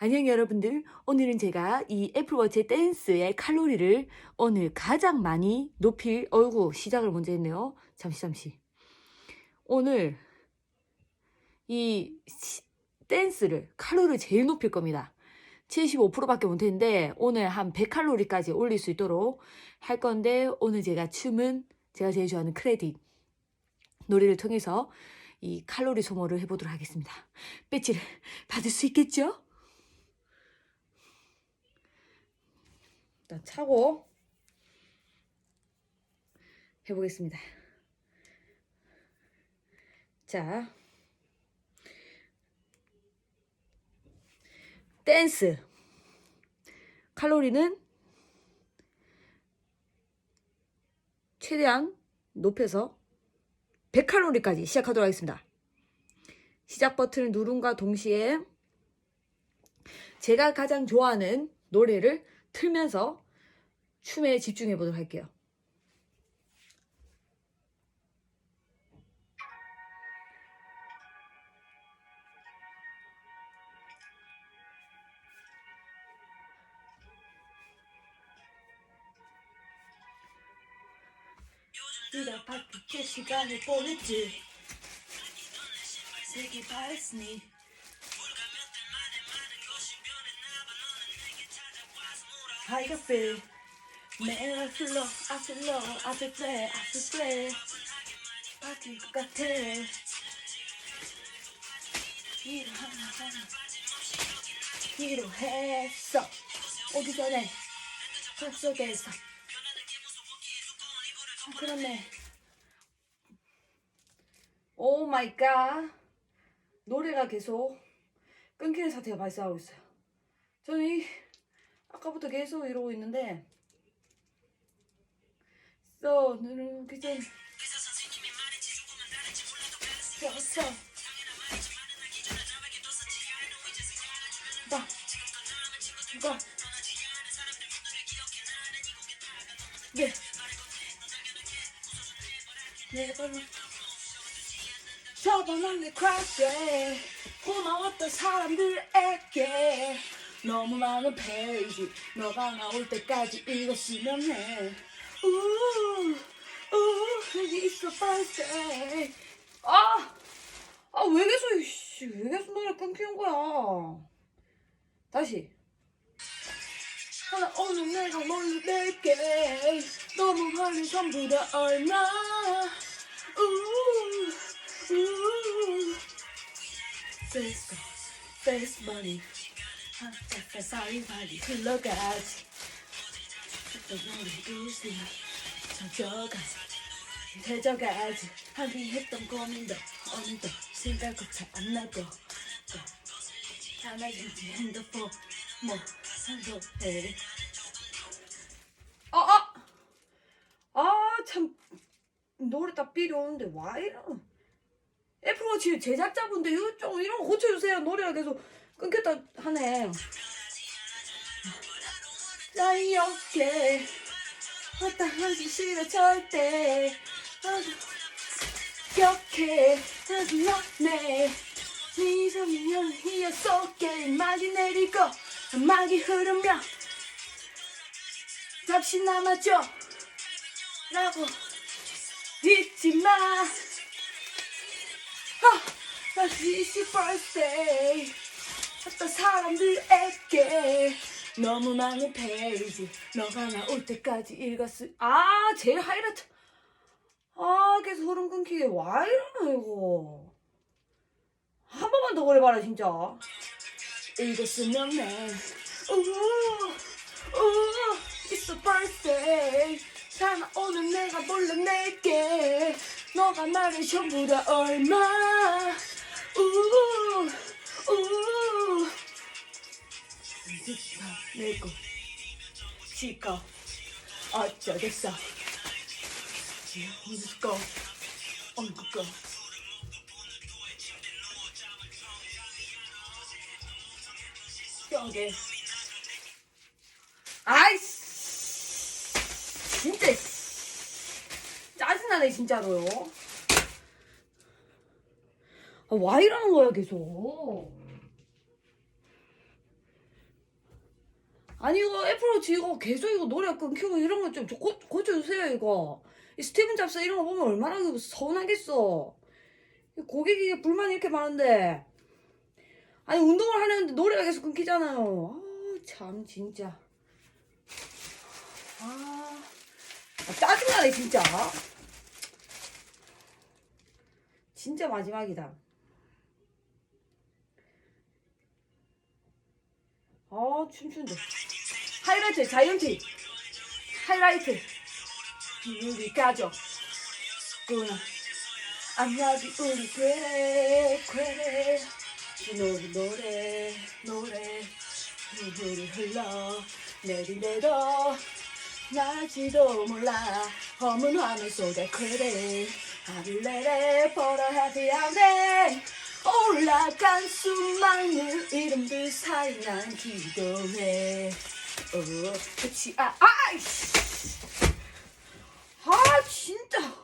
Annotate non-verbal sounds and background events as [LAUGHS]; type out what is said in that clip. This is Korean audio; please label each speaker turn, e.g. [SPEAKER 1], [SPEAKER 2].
[SPEAKER 1] 안녕 여러분들. 오늘은 제가 이 애플워치 댄스의 칼로리를 오늘 가장 많이 높일 어이구 시작을 먼저 했네요. 잠시 잠시. 오늘 이 시- 댄스를 칼로리를 제일 높일 겁니다. 75%밖에 못했는데 오늘 한 100칼로리까지 올릴 수 있도록 할 건데 오늘 제가 춤은 제가 제일 좋아하는 크레딧 노래를 통해서 이 칼로리 소모를 해보도록 하겠습니다. 배지를 [LAUGHS] 받을 수 있겠죠? 일단 차고 해보겠습니다. 자, 댄스 칼로리는 최대한 높여서 100칼로리까지 시작하도록 하겠습니다. 시작 버튼을 누른과 동시에 제가 가장 좋아하는 노래를 틀면서 춤에 집중해 보도록 할게요. 네가 바뀌게 시간을 보냈지 색이 바랬으니 How you feel? 매일 I feel low, I feel low, I feel flat, I feel flat 바뀔 것 같아. 일을 하나 위로했어. 오기 전에 뱃속에서. 아, 그렇네. 오 마이 갓 노래가 계속 끊기는 사태가 발생하고 있어요. 저는 이 아까부터 계속 이러고 있는데. 써 눈을 그전 펴서 봐 봐. 네. 네. 번호 저번에 내 크라쉬에 고마웠던 사람들에게 너무 많은 페이지 너가 나올 때까지 읽었으면 해. 우우 여기 있어 birthday 아! 아 왜 계속 이씨 왜 계속 노래 끊기는 거야? 다시. 하나 오늘 내가 뭘로 낼게? 너무 많이 전부 다 얼마? 우우. 우우 face face money 한짝에 사이발이 흘러가지 어떤 우리 웃음이 젖어가지 되져가지 하기 했던 고민도 오늘도 생각조차 안 나고 또 하나인지 핸드폰 뭐 상도해 아, 아! 아, 참 노래 딱 삐리 오는데 와 이러 애플워치 제작자분들 이거 좀 이런 거 고쳐주세요 노래가 계속 끊겼다 하네. 나 이렇게 왔다 하기 싫어 절대 격해. 아주 너네. 네 손이 희어 속에 막이 내리고 막이 흐르며 잠시 남아줘 라고 잊지마. 아, This is birthday 어떤 사람들에게 너무 많은 페이지. 너가 나올 때까지 읽었을 아 제일 하이라이트. 아 계속 흐름 끊기게 와 이러나 이거? 한 번만 더 그래봐라 진짜. 읽었으면 해. 우우 우우 It's a birthday 자 오늘 내가 불러낼게. 너가 말해 전부 다 얼마? 우우 우우 이제다 내고 지가 어쩌겠어. 지우고 엉구고 여기 아이씨. 진짜 씨. 짜증나네 진짜로요. 아, 와 이러는 거야 계속 아니 이거 애플워치 이거 계속 이거 노래 끊기고 이런 거 좀 고쳐주세요 이거. 이 스티븐 잡스 이런 거 보면 얼마나 그 서운하겠어. 이 고객이 불만이 이렇게 많은데. 아니 운동을 하려는데 노래가 계속 끊기잖아요. 아 참 진짜. 아, 아 짜증나네 진짜. 진짜 마지막이다. 아 춤춘다 하이라이트 자이언티. 하이라이트. 우리 가족 누나 안녕히 우리 괴 괴. 노래 노래 노래. 눈물이 흘러 내리내도 날지도 몰라. 검은 화면 속에 그래 하늘내래 보러 하지 않네. 올라간 수많은 이름들 사이 난 기도해 어, 그치. 아, 아! 아, 아 진짜.